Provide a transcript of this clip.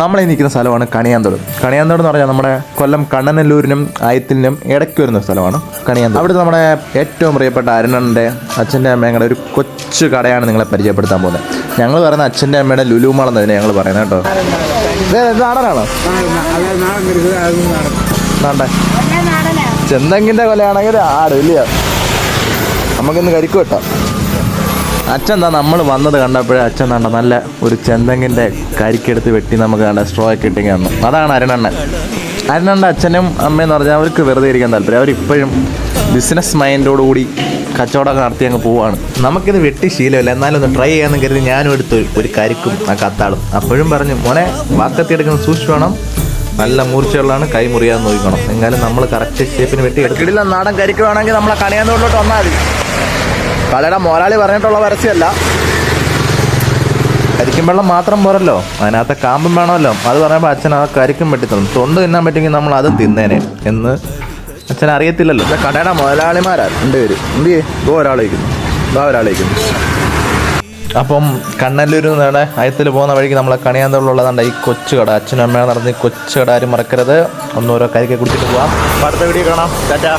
നമ്മളീ നിൽക്കുന്ന സ്ഥലമാണ് കണിയാന്തോട്. കണിയാന്തോട് എന്ന് പറഞ്ഞാൽ നമ്മുടെ കൊല്ലം കണ്ണനല്ലൂരിനും ആയത്തിനും ഇടയ്ക്ക് വരുന്ന സ്ഥലമാണ് കണിയാന്തോട്. അവിടെ നമ്മുടെ ഏറ്റവും പ്രിയപ്പെട്ട അരുണന്റെ അച്ഛന്റെ അമ്മയുടെ ഒരു കൊച്ചു കടയാണ് നിങ്ങളെ പരിചയപ്പെടുത്താൻ പോകുന്നത്. ഞങ്ങൾ പറയുന്ന അച്ഛന്റെ അമ്മയുടെ ലുലുമാളെന്ന് തന്നെ ഞങ്ങൾ പറയുന്നത് കേട്ടോ. നാടനാണോ? നാണ്ടേ ചെന്തെങ്കിന്റെ കൊലയാണെങ്കിൽ ആട് ഇല്ലയോ? നമുക്കിന്ന് കരിക്കും വെട്ടാം. അച്ഛൻ എന്താ നമ്മൾ വന്നത് കണ്ടപ്പോഴേ അച്ഛൻ കണ്ട നല്ല ഒരു ചെന്തെങ്ങിന്റെ കരിക്കെടുത്ത് വെട്ടി നമുക്ക് കണ്ട സ്ട്രോ ഒക്കെ ഇട്ടിങ്ങി തന്നു അതാണ് അരുണണ്ണൻ. അരുണണ്ണന്റെ അച്ഛനും അമ്മയും എന്ന് പറഞ്ഞാൽ അവർക്ക് വെറുതെ ഇരിക്കാൻ താല്പര്യം. അവരിപ്പോഴും ബിസിനസ് മൈൻഡോടുകൂടി കച്ചവടമൊക്കെ നടത്തി അങ്ങ് പോവാണ്. നമുക്കിത് വെട്ടി ശീലമില്ല. എന്നാലും ഒന്ന് ട്രൈ ചെയ്യാമെന്ന് കരുതി ഞാനും എടുത്തു ഒരു കരിക്കും ആ കത്താളും. അപ്പോഴും പറഞ്ഞു മോനെ വാക്കത്തി എടുക്കുന്ന സൂക്ഷിച്ചു നല്ല മൂർച്ചയുള്ളതാണ് കൈ മുറിയാതെ നോക്കണം എന്നാലും നമ്മൾ കറക്റ്റ് ഷേപ്പിന് വെട്ടി എടുക്കില്ല നാടൻ കരിക്കുവാണെങ്കിൽ നമ്മളെ കണിയാന്തോട്ടിലോട്ട് വന്നാൽ മതി. കടയുടെ മോലാളി പറഞ്ഞിട്ടുള്ള പരസ്യമല്ല. കരിക്കും വെള്ളം മാത്രം പോരല്ലോ. അതിനകത്ത് കാമ്പും വേണമല്ലോ. അത് പറയുമ്പോൾ അച്ഛൻ ആ കരിക്കും വെട്ടി തന്നു തൊണ്ട് തിന്നാൻ പറ്റുമെങ്കിൽ നമ്മൾ അതും തിന്നേനെ എന്ന് അച്ഛൻ അറിയത്തില്ലല്ലോ. കടയുടെ മുതലാളിമാരാ രണ്ടുപേര്. എന്ത് ചെയ്യേ? ഇതോ ഒരാളേക്കുന്നു. ഇതോ ഒരാളേക്കുന്നു. അപ്പം കണ്ണല്ലൂരിൽ നിന്നാണ് അയത്തിൽ പോകുന്ന വഴിക്ക് നമ്മളെ കണിയാന്തോളുള്ളതാണ്ട് ഈ കൊച്ചു കട. അച്ഛനും അമ്മയും നടന്ന് ഈ കൊച്ചു കട ആരും മറക്കരുത്. ഒന്നോരോ കരിക്കെ കുടിച്ചിട്ട് പോവാം. അടുത്ത വീഡിയോ കാണാം. ടാറ്റാ.